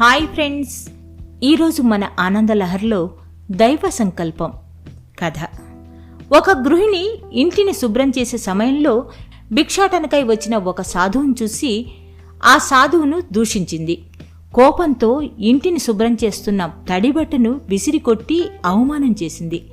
Hi friends. ఈరోజు మన ఆనందలహర్లో దైవ సంకల్పం కథ. ఒక గృహిణి ఇంటిని శుభ్రం చేసే సమయంలో భిక్షాటనకై వచ్చిన ఒక సాధువును చూసి ఆ సాధువును దూషించింది. కోపంతో ఇంటిని శుభ్రం చేస్తున్న తడిబట్టను విసిరికొట్టి అవమానం చేసింది.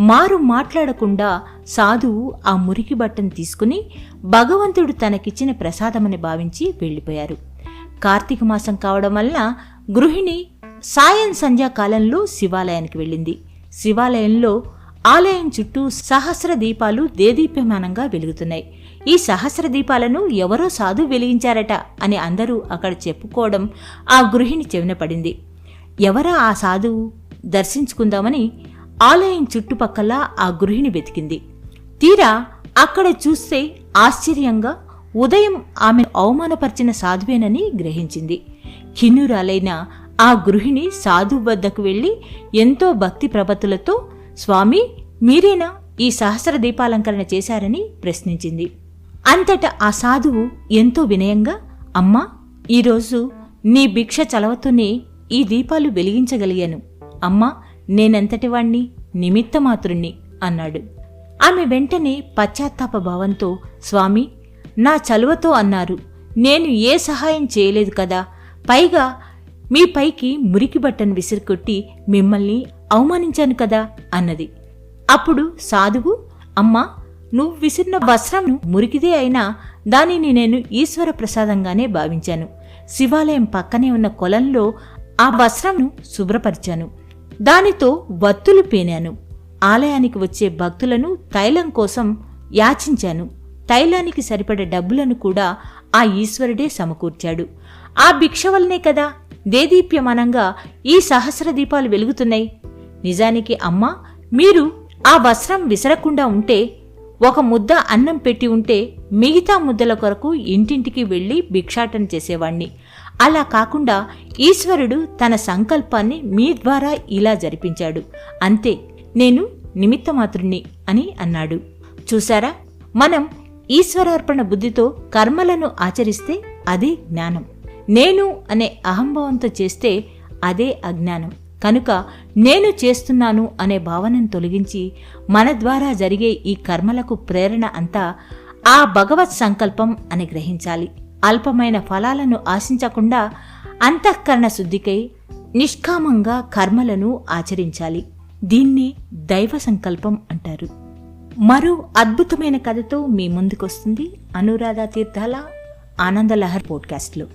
మారు మాట్లాడకుండా సాధువు ఆ మురికి బట్టను తీసుకుని భగవంతుడు తనకిచ్చిన ప్రసాదమని భావించి వెళ్ళిపోయారు. కార్తీక మాసం కావడం వల్ల గృహిణి సాయం సంధ్యాకాలంలో శివాలయానికి వెళ్ళింది. శివాలయంలో ఆలయం చుట్టూ సహస్ర దీపాలు దేదీప్యమానంగా వెలుగుతున్నాయి. ఈ సహస్ర దీపాలను ఎవరో సాధు వెలిగించారట అని అందరూ అక్కడ చెప్పుకోవడం ఆ గృహిణి చెవిన పడింది. ఎవరా ఆ సాధువు? దర్శించుకుందామని ఆలయం చుట్టుపక్కల ఆ గృహిణి వెతికింది. తీరా అక్కడ చూస్తే ఆశ్చర్యంగా ఉదయం ఆమె అవమానపరిచిన సాధువేనని గ్రహించింది. ఖిన్నురాలైన ఆ గృహిణి సాధువు వద్దకు వెళ్ళి ఎంతో భక్తి ప్రభతులతో స్వామి మీరేనా ఈ సహస్ర దీపాలంకరణ చేశారని ప్రశ్నించింది. అంతట ఆ సాధువు ఎంతో వినయంగా అమ్మా ఈరోజు నీ భిక్ష చలవతోనే ఈ దీపాలు వెలిగించగలిగాను. అమ్మా నేనెంతటివాణ్ణి నిమిత్తమాతృణ్ణి అన్నాడు. ఆమె వెంటనే పశ్చాత్తాప భావంతో స్వామి నా చలువతో అన్నారు. నేను ఏ సహాయం చేయలేదు కదా. పైగా మీ పైకి మురికి బట్టను విసిరికొట్టి మిమ్మల్ని అవమానించాను కదా అన్నది. అప్పుడు సాధువు అమ్మా నువ్వు విసిరిన వస్త్రం మురికిదే అయినా దానిని నేను ఈశ్వర ప్రసాదంగానే భావించాను. శివాలయం పక్కనే ఉన్న కొలంలో ఆ వస్త్రంను శుభ్రపరిచాను. దానితో వత్తులు పేనాను. ఆలయానికి వచ్చే భక్తులను తైలం కోసం యాచించాను. తైలానికి సరిపడే డబ్బులను కూడా ఆ ఈశ్వరుడే సమకూర్చాడు. ఆ భిక్ష వల్లనే కదా దేదీప్యమానంగా ఈ సహస్ర దీపాలు వెలుగుతున్నాయి. నిజానికి అమ్మ మీరు ఆ వస్త్రం విసరకుండా ఉంటే ఒక ముద్ద అన్నం పెట్టి ఉంటే మిగతా ముద్దల కొరకు ఇంటింటికి వెళ్ళి భిక్షాటన చేసేవాణ్ణి. అలా కాకుండా ఈశ్వరుడు తన సంకల్పాన్ని మీ ద్వారా ఇలా జరిపించాడు. అంతే నేను నిమిత్తమాతృణ్ణి అని అన్నాడు. చూసారా మనం ఈశ్వరార్పణ బుద్ధితో కర్మలను ఆచరిస్తే అదే జ్ఞానం. నేను అనే అహంభావంతో చేస్తే అదే అజ్ఞానం. కనుక నేను చేస్తున్నాను అనే భావనను తొలగించి మన ద్వారా జరిగే ఈ కర్మలకు ప్రేరణ అంతా ఆ భగవత్ సంకల్పం అని గ్రహించాలి. అల్పమైన ఫలాలను ఆశించకుండా అంతఃకరణ శుద్ధికై నిష్కామంగా కర్మలను ఆచరించాలి. దీన్ని దైవ సంకల్పం అంటారు. మరో అద్భుతమైన కథతో మీ ముందుకొస్తుంది అనురాధ తీర్థాల ఆనందలహర్ పోడ్కాస్ట్లో.